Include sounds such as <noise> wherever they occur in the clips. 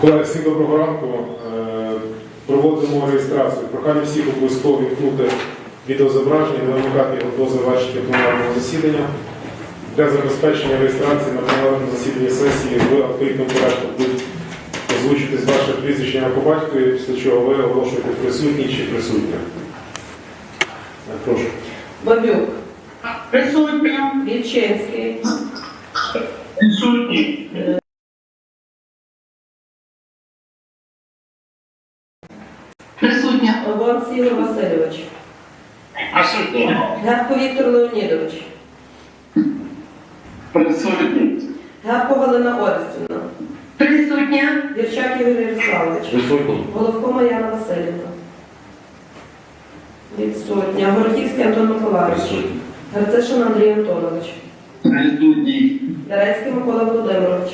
Колеги, всім доброго ранку. Е, Проводимо реєстрацію. Прохання всіх обов'язково вімкнути відеозображення, не вимикати його до завершення пленарного засідання. Для забезпечення реєстрації на пленарному засіданні сесії в відкритому порядку будуть озвучитись ваше прізвище ім'я по батькові, після чого ви оголошуєте присутній чи присутня. Е, Прошу. Бабюк, Присутня. Вільчинський, Присутні. Левон Ігор Васильович, Присутня. Герко Віктор Леонідович, Присутні. Герко Галина Орестівна, Присутня. Вірчак Ігор Ярославович, Присутній. Головко Мар'яна Васильівна. Відсутня. Горохівський Антон Миколаївич, Присутній. Грицишин Андрій Антонович, Присутні. Дерецький Микола Володимирович,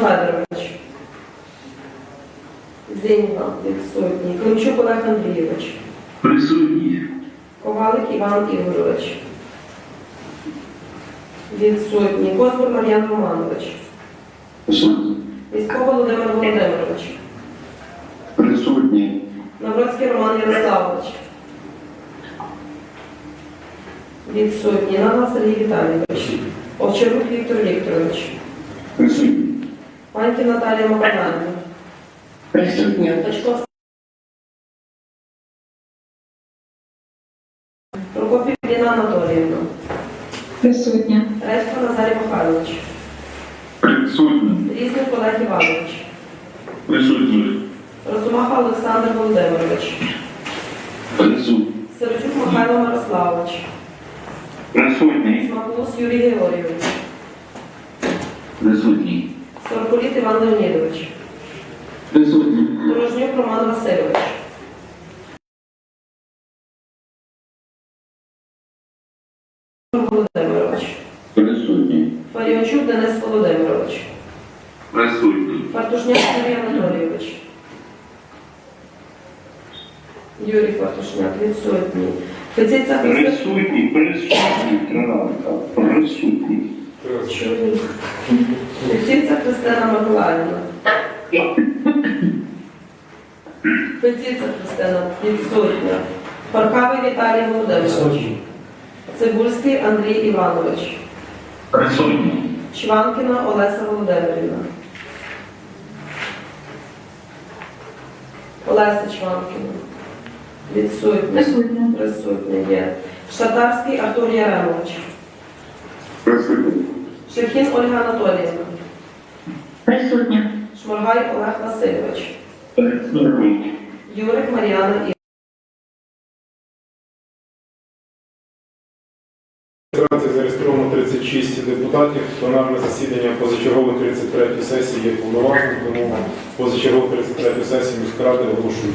Федорович, Зіньга, відсутній, Климчук Олег Андрійович, Присутні. Ковалик Іван Ігорович. Відсутній. Козбур Мар'ян Романович. Присутні. Військо Володимир Володимирович. Присутні. Навроцький Роман Ярославович. Відсутній. Нагал Сергій Віталійович. Овчарук Віктор Вікторович. Присутні. Паньків Наталія Миколаївна. Присутня. Точков Прокопів Ліна Анатоліївна. Присутня. Редько Назарій Михайлович. Присутні. Різник Олег Іванович. Присутні. Розумаха Олександр Володимирович. Присутні. Сирочук Михайло Мирославович. Присутні. Смакулус Юрій Георгійович. Присутні. Сороколіт Іван Леонідович. Присутні. Дорожнюк Роман Васильович. Володимирович. Присутні. Фаріончук Денис Володимирович. Присутні. Фартушняк Юрій Анатолійович. Юрій Фартушняк, відсутній. Фетиця Христина. Присутні. Присутні. Фетиця Христина Миколаївна. Фетиця Христина, відсутня. Паркавий Віталій Володимирович. Цибульський Андрій Іванович. Присутні. Чванкіна Олеся Володимирівна. Олеся Чванкіна. Відсутня. Присутня. Присутня є. Шатарський Артур Яремович. Присутні. Шерхін Ольга Анатоліївна. Присутня. Шморгай Олег Васильович. Присутні. Юрик Мар'яна І. Реєстрації зареєстровано 36 депутатів. Пленарне засідання позачергової 33 сесії є повноважним, тому позачергову 33 сесію міськради оголошую.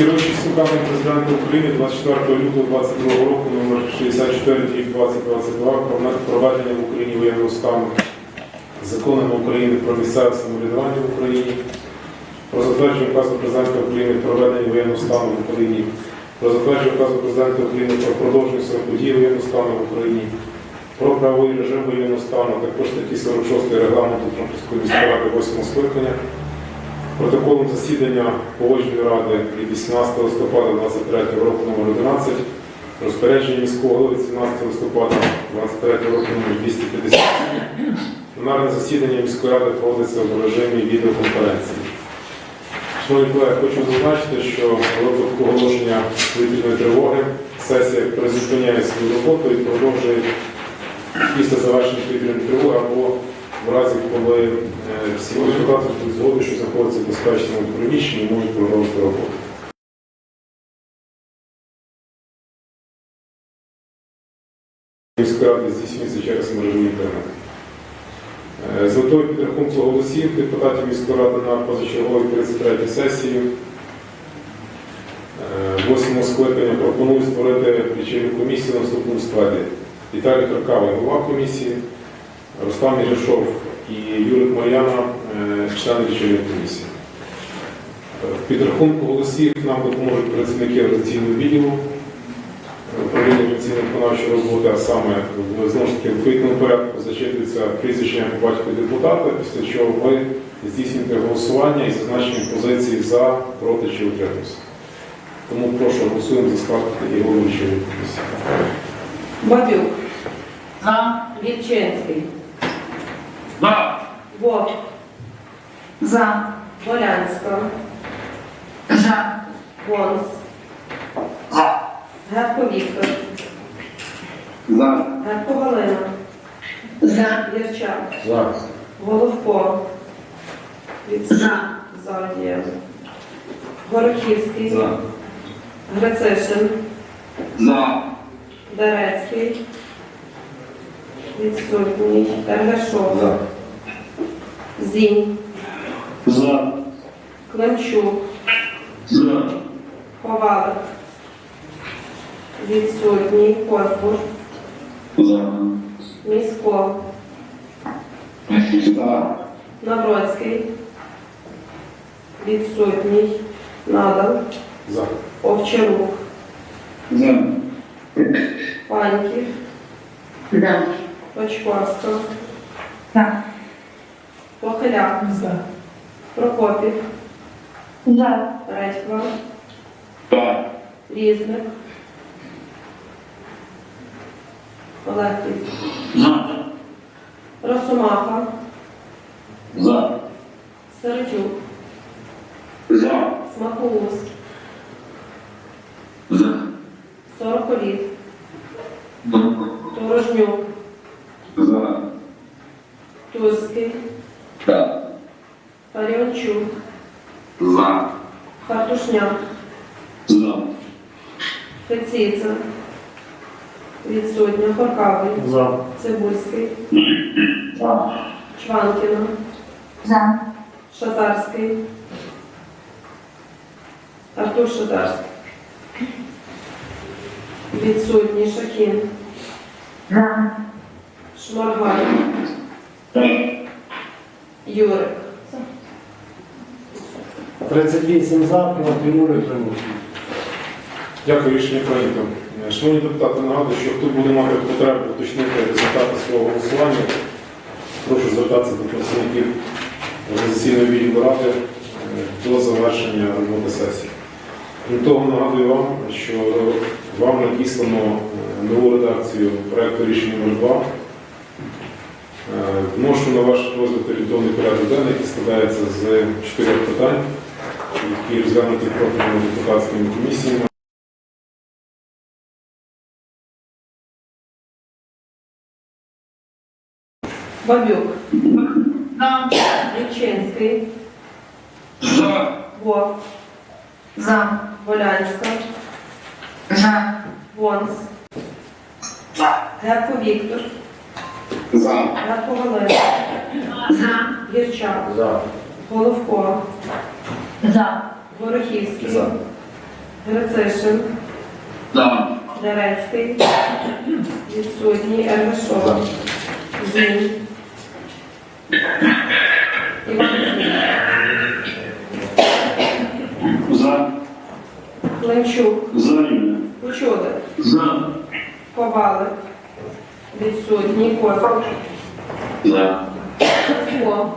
Керуючись указом президента України 24 лютого 2022 року номер 64 2022 про проведення в Україні воєнного стану. Законами України про місцеве самоврядування в Україні, про затвердження указу президента України про проведення воєнного стану в Україні, про затвердження указу президента України про продовження сроку дії воєнного стану в Україні, про правовий режим воєнного стану, також статті 46 регламенту Трампівської міської ради 8 скликання, протоколом засідання погоджувальної ради від 18 листопада 23 року номер 11, розпорядження міського голови 17 листопада 23 року номер 250. Пленарне засідання міської ради проводиться в режимі відеоконференції. Шановні колеги, хочу зазначити, що в випадку оголошення повітряної тривоги сесія призупиняє свою роботу і продовжує після завершення повітряної тривоги або в разі, коли е, всі депутати будуть згодні, що знаходяться в безпечному приміщенні, можуть продовжити роботу. Міської ради здійснюється через мережу інтернету. Е, З метою підрахунку голосів депутатів міської ради на позачерговій 33 сесії е, восьмого скликання пропоную створити лічильну комісію на наступному складі. Віталій Харкавий, голова комісії, Рустам Ірішов і Юрик Мар'яна, е, члени лічильної комісії. Е, В підрахунку голосів нам допоможуть працівники організаційного відділу управління організаційної виконавчої роботи, а саме знову ж таки в квітному порядку зачитується прізвище по батьку депутата, після чого ви здійснюєте голосування і зазначені позиції за, проти чи утримуюся. Тому прошу голосуємо за склад і головуючої комісії. Бабюк, За. Вільчинський, За. Вовк, За. Волянська, За. Вонс, За. Герко Віктор, За. Герко Галина, За. Ярчак, За. Головко, За. Задія, Горохівський, За. Грицишин, За. Дерецький, відсутній, Тергашов, Зінь, За. Климчук, За. Ковалик, відсутній, Козбур, За. Місько, За. Навроцький, відсутній, Надал, За. Овчарук, За. Паньків, За. Точковська, За. Похиляк, Прокопів, За. Редьква, За. Різник, Олег Різник, За. Росомаха, За. Сердюк, За. Смакоус, За. Сороколіт, Торожнюк, За. Турський, За. Паріончук, За. Хартушняк, За. Феціця, відсутня, Хоркавий, За. Цибульський, За. Чванкіна, За. Шатарський, Артур Шатарський, відсутній, Шакін, За. Шморгай, Юрик, 38 за, проти 0 утримався. Дякую, рішення прийнято. Шановні депутати, нагадую, що хто буде мати потребу уточнити результати свого голосування, прошу звертатися до працівників організаційної відділу ради е, до завершення роботи сесії. Крім того, нагадую вам, що вам надіслано е, нову редакцію проекту рішення номер 2 Е, Вношу на ваш розгляд орієнтовний порядок денний, який складається з чотирьох питань, які розглянуті профільними депутатськими комісіями. Бабюк, Вільчинський, За. Вовк, За. Волянська, За. Вонс, Герко Віктор, За. Герко За. Гірчак, За. Головко, За. Горохівський, За. Грицишин, За. Дерецький, відсутній, Ергашов, Зінь, Іван Зінь, За. Климчук, За рівне. За. Ковалик, відсутній, Козак, За. Сашко,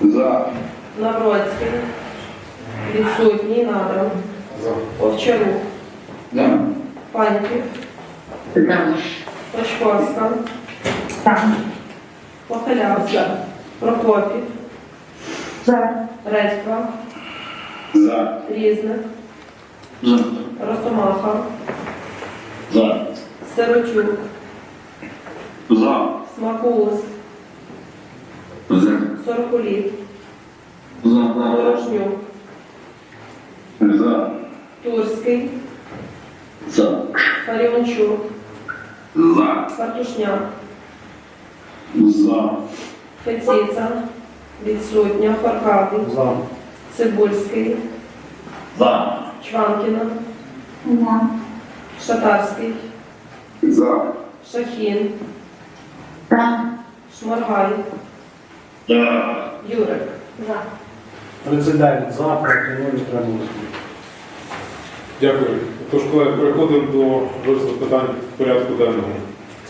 За. Навроцький, відсутній, Надров, За. Овчарук, За. Паньків, За. Пашковська, Похиляк, Прокопів, За. Редька, За. Різник, За. Росомаха, За. Сиротюк, За. Смакулус, За. Сорокуліт, За. Порожнюк, За. Турський, За. Фаріончук, За. Фартушняк, За. Феціца, відсутня, Фаркавий, За. Цибульський, За. Чванкіна, Шатарський, За. Шахін, За. Шмаргай, За. Юрик. 39 за, проти 0 утримались. Дякую. Тож, колеги, переходимо до розгляду питань порядку денного.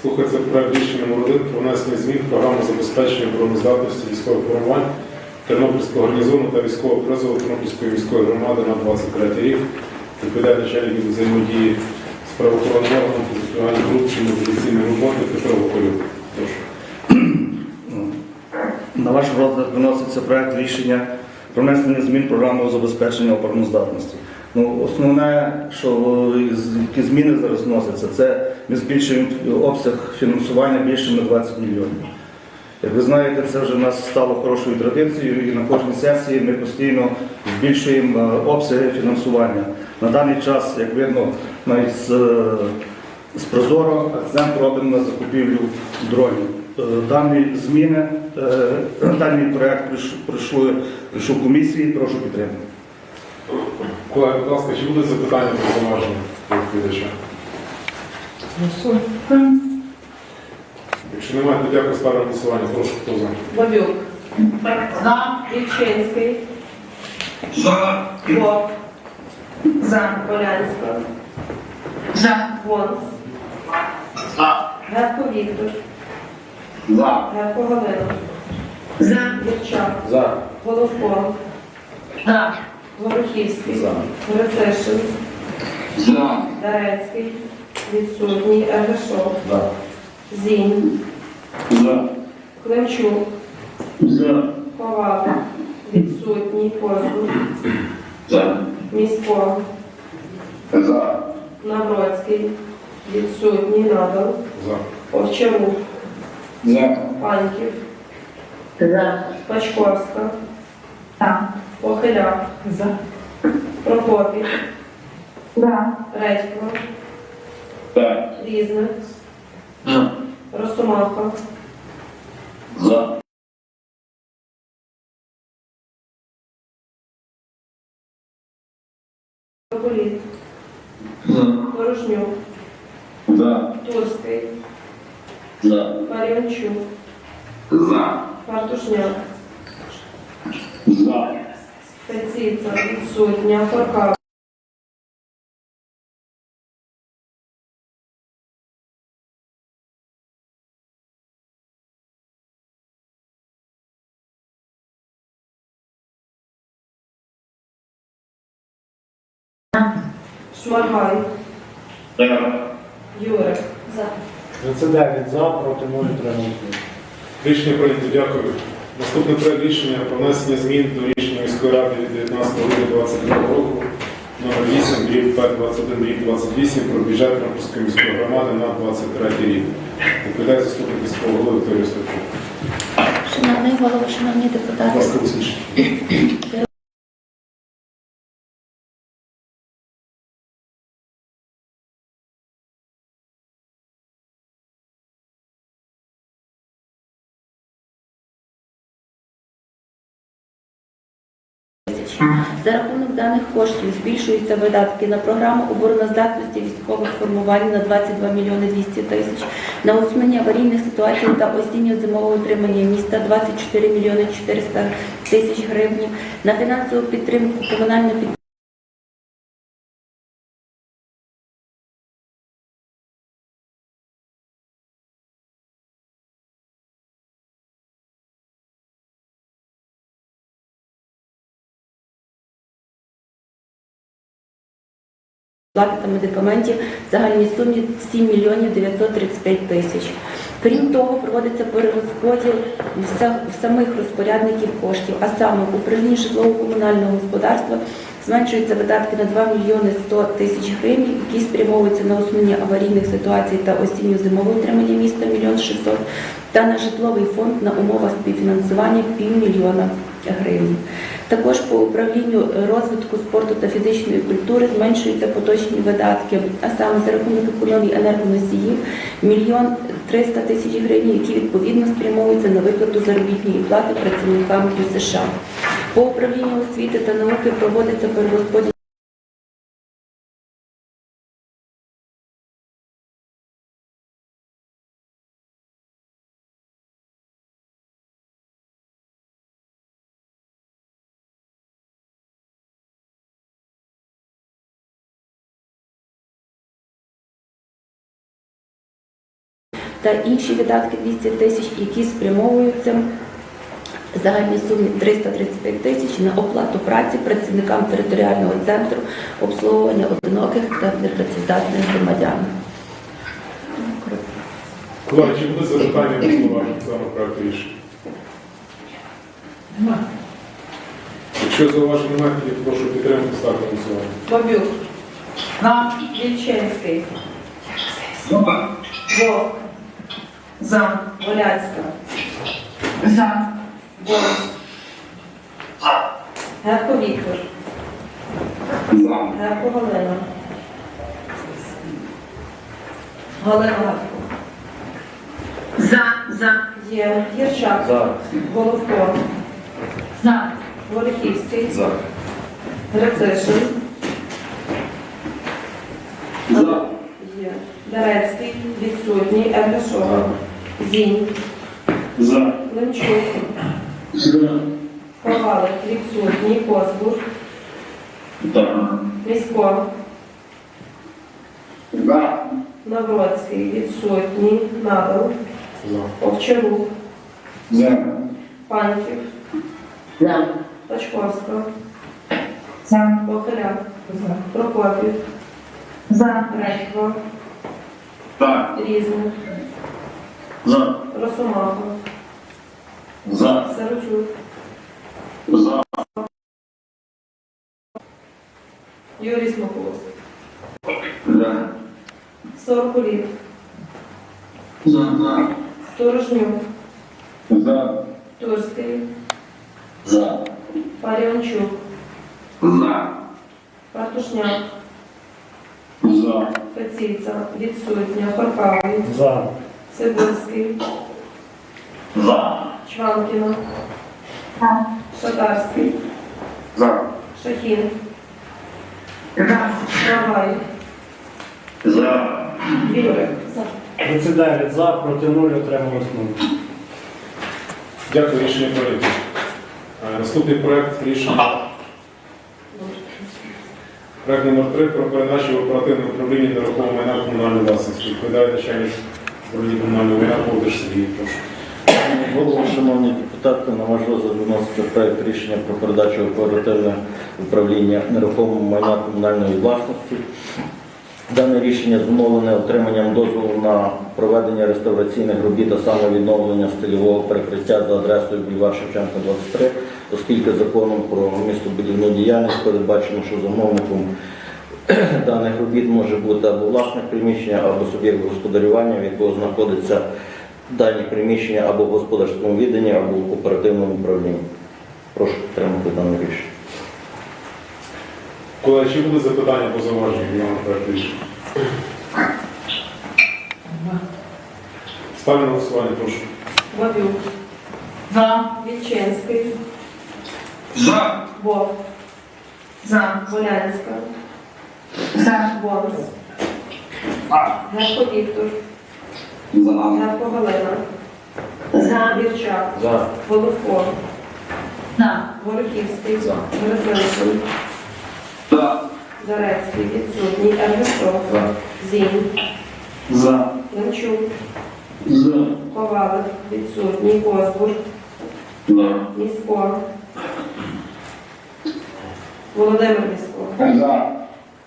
Слухається проект рішення номер 1 про внесення змін в програму забезпечення обороноздатності військових формувань Тернопільського гарнізону та військового призову Тернопільської міської громади на 23 рік. Відповідає начальник взаємодії з правоохоронним органом та запобігання корупції мобілізаційної роботи Петро Ваколюк. На ваш розгляд виноситься проект рішення про внесення змін в програму забезпечення обороноздатності. Ну, основне, що е, які зміни зараз вносяться, це ми збільшуємо обсяг фінансування більше на 20 мільйонів. Як ви знаєте, це вже в нас стало хорошою традицією, і на кожній сесії ми постійно збільшуємо е, обсяги фінансування. На даний час, як видно, навіть з, е, з Прозоро акцент робимо на закупівлю дронів. Е, Дані зміни, е, даний прийш- прийшли, прийшов комісії, прошу підтримати. Колеги, будь ласка, чи будуть запитання про зауваження відповідача? Якщо немає, то дякую ставлю на голосування. Прошу, хто за? Бабюк, За. Вільчинський, За. Вовк, За. Полянська, За. Вонс, За. Герко Віктор, За. Герко За. Вірчак, За. Головко, За. Горохівський, За. Грицишин, За. Дарецький, відсутній, Ергашов, Зінь, За. Климчук, За. Ковалик, відсутній, Козбур, За. Місько, За. Навроцький, відсутній, Надал, За. Овчарук, За. Паньків, За. Пачковська, За. Похиляк, За. Прокопів, За. Редько, За. Різник, За. Росомаха, За. Соколіт, За. Порожнюк, За. Турський, За. Фаріончук, За. Фартушняк, За. Пеціца, відсутня, Фаркав, Шмаргай, За. Юрик, 39 за, проти 0 утримались. Рішення прийнято, дякую. Наступне проект рішення про внесення змін до рішення міської ради від 19 грудня 2022 року номер 8 дріб 21 дріб 28 про бюджет Тернопільської міської громади на 23 рік. Відповідає заступник міського голови Вікторія Степчук. Шановний голово, шановні Будь депутати, ласка, За рахунок даних коштів збільшуються видатки на програму обороноздатності військових формувань на 22 мільйони 200 тисяч, на усунення аварійних ситуацій та осінньо-зимового утримання міста 24 мільйони 400 тисяч гривень, на фінансову підтримку комунального підприємства плати та медикаментів в загальній сумі 7 мільйонів 935 тисяч. Крім того, проводиться перерозподіл вся- самих розпорядників коштів, а саме в управлінні житлово-комунального господарства зменшуються видатки на 2 мільйони 100 тисяч гривень, які спрямовуються на усунення аварійних ситуацій та осінньо-зимове утримання міста 1 мільйон 600 та на житловий фонд на умовах співфінансування півмільйона гривень. Також по управлінню розвитку спорту та фізичної культури зменшуються поточні видатки, а саме за рахунок економії енергоносіїв мільйон 300 тисяч гривень, які відповідно спрямовуються на виплату заробітної плати працівникам США. По управлінню освіти та науки проводиться перерозподіл та інші видатки 200 тисяч, які спрямовуються в загальній сумі 335 тисяч на оплату праці працівникам територіального центру обслуговування одиноких та непрацездатних громадян. Колеги, чи буде запитання до зауважень саме проекту рішення? Якщо зауважень немає, тоді прошу підтримати ставити голосування. Бабюк. За. Вільчинський. Вовк. За. Воляцька. За. Борис. Герко Віктор. За. Герко Галина. Галина Герко. За, за, Є. Гірчак. За. Головко. за, Горохівський. За. Грицишин. За. Є. Дарецький. Відсутній. Ергашова. Зінь. За. Лемчук. За. Ковалик. Відсутній. Козбур. За. Місько. За. Навроцький. Відсутній. Надал. За. Овчарук. За. Панків. за, Тачковська. за, Бохаряк. Прокопів. за, Редько. За. Різник. За. Росомаха. За. Сарочук. За. Юрій Смокус. За. Сорокуліт. За. Сторожнюк. За. Турський. За. Паріончук. За. Партушняк. За. Пеціця. Відсутня. Паркавий. За. Цибульський. За. Чванкіна. Шатарський. За. Шахін. за, Шагай. За. Вірик. 39 за, проти 0, отрималось 0. Дякую, рішення прийнято. Е, Наступний проект рішення. Проект номер 3 про передачу в оперативне управління нерухомого майна комунальної власності. Відповідає начальник управління комунального Богдаш Сергій. Прошу. Шановні депутати, на ваш розгляд виноситься проект рішення про передачу в оперативне управління нерухомого майна комунальної власності. Дане рішення зумовлене отриманням дозволу на проведення реставраційних робіт, а саме відновлення стильового перекриття за адресою бульвар Шевченка 23, оскільки законом про містобудівну діяльність передбачено, що замовником <clears throat> даних робіт може бути або власник приміщення, або суб'єкт господарювання, в якого знаходиться дані приміщення або в господарському відданні, або в оперативному управлінні. Прошу підтримати дане рішення. Колеги, чи були запитання по зауваженню проекту рішення? Ставлю на голосування, прошу. Бабюк. за, Вільчинський. За. Вовк. За. Волянська, За. Вонс, Герко Віктор, За. Герко Галина, За. Вірчак, За. Головко, За. Горохівський, За. Зарецький, відсутній, Ергешов, Зінь, За. Лемчук, За. Ковалик, відсутній, Козбур, За. Місько, Володимир Місько, За.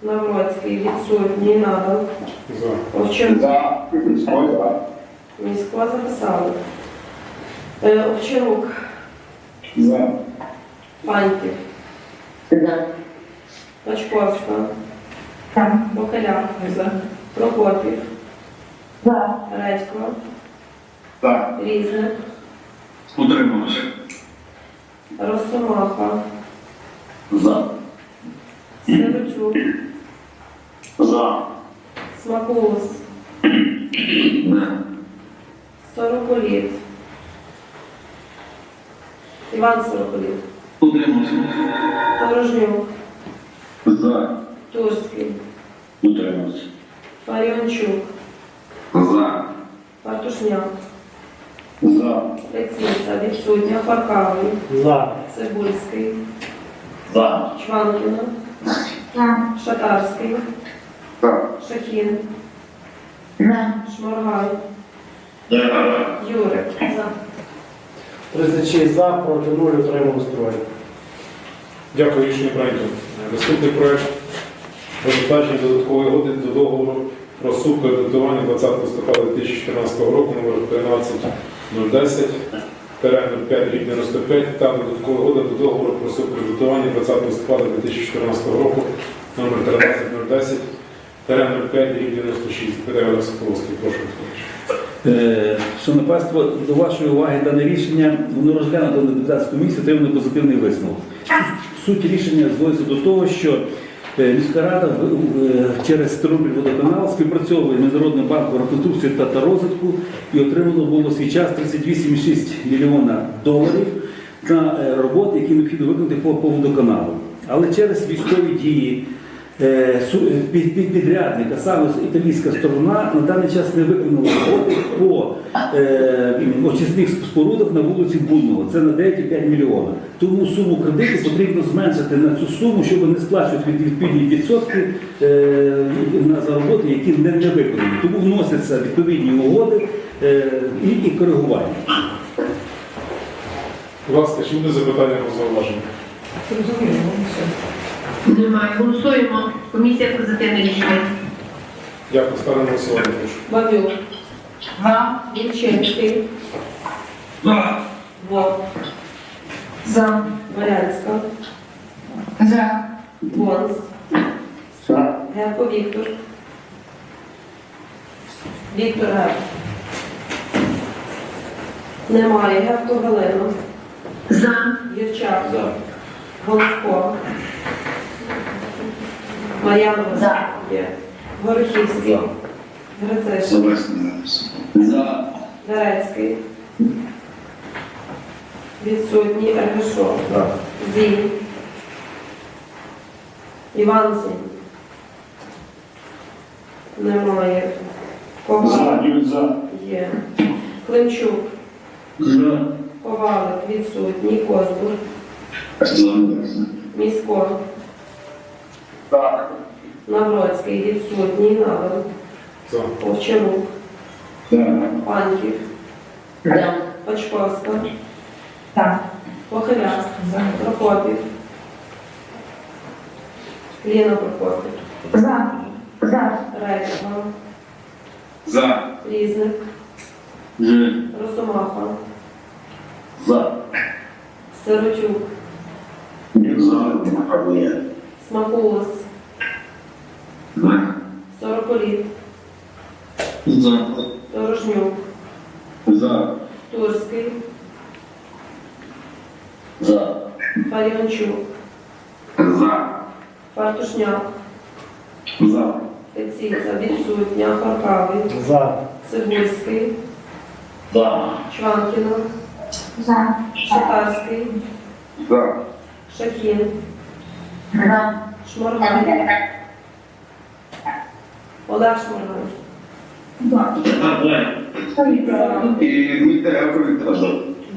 Навроцький, відсутній, За. За. За. Місько записали. Е, Овчарук, За. Паньків, За. Пачковська, За. Бохиляк, Прокопів, За. Редько, За. Різник, Утрималося. Росомаха, За. Сирочук, За. Смакулус, <clears throat> Сороколіт, Іван Сороколіт, Утрималося. Торожнюк, За. Турський, Утрималося. Фаріончук, За. Партушняк, За. Пеціця, відсутня, Харкавий, За. Цибульський, За. Чванкіна, За. Шатарський, За. Шахін, За. Шморгай, За. Юрик. 36 за, проти 0, утрималось троє. Дякую, рішення прийнято. Наступний проект про затвердження додаткової угоди до договору про субкредитування 20 листопада 2014 року номер 13010 05 рік 95 та додаткової угоди до договору про субкредитування 20 листопада 2014 року номер 13010 05 рік 96. Питаю Олег Соколовський, прошу. Е, Шановне панство, до вашої уваги дане рішення, воно розглянуто на депутатську комісію, отримано позитивний висновок. Суть рішення зводиться до того, що е, міська рада е, через Тернопіль водоканал співпрацьовує з Міжнародним банком реконструкції та, розвитку і отримано було свій час 38,6 мільйона доларів на е, роботи, які необхідно виконати по водоканалу. Але через військові дії е, е, під- під- підрядника, саме італійська сторона, на даний час не виконала роботи по е, очисних спорудах на вулиці Будного. Це на 9,5 мільйона. Тому суму кредиту потрібно зменшити на цю суму, щоб не сплачувати від- відповідні відсотки на за роботи, які не, виконані. Тому вносяться відповідні угоди і, коригування. Будь ласка, чи буде запитання або зауваження? Немає. Голосуємо. Комісія позитивне рішення. Дякую, ставлю на голосування. Бабюк, За. Вільчинський, За. Вовк, За. Валянська, За. Вонс, За. Герко Віктор, Віктор Герко. Немає. Герко Галина, За. Вірчак, Головко, Мар'янова, За. є. Горохівський, Грицишин, За. Зарецький, відсутній Ергешов, Зінь, Іван Зінь. Немає. Ковалик. За. є. Климчук, За. Ковалик, відсутній, Козбур, Місько, Так. Навроцький, відсутній, За. Овчарук, Так. Паньків, За. Пачковська, Так. Похиляк, Прокопів, Ліна Прокопів, За. За. Редька, За. Різник, За. Росомаха, За. Сиротюк, За. Смакулос, За. Сороколіт, За. Торожнюк, За. Турський, За. Фаріончук, За. Фартушняк, За. Пеціця, відсутня, Харкавий, За. Цибульський, За. Чванкіна, За. Шатарський, За. Шахін, За. Шморган. Олег Шморган.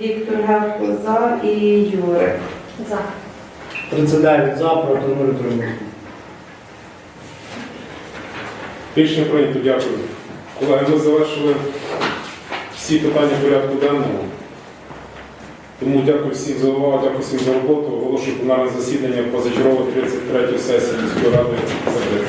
Віктор Гевко за і Юрик. За. 39 за, проти 0 утримались. Рішення прийнято, дякую. Колеги, ми завершили всі питання порядку денного. Тому дякую всім за увагу, дякую всім за роботу. Оголошую пленарне засідання позачергово 33 сесії міської ради закритим.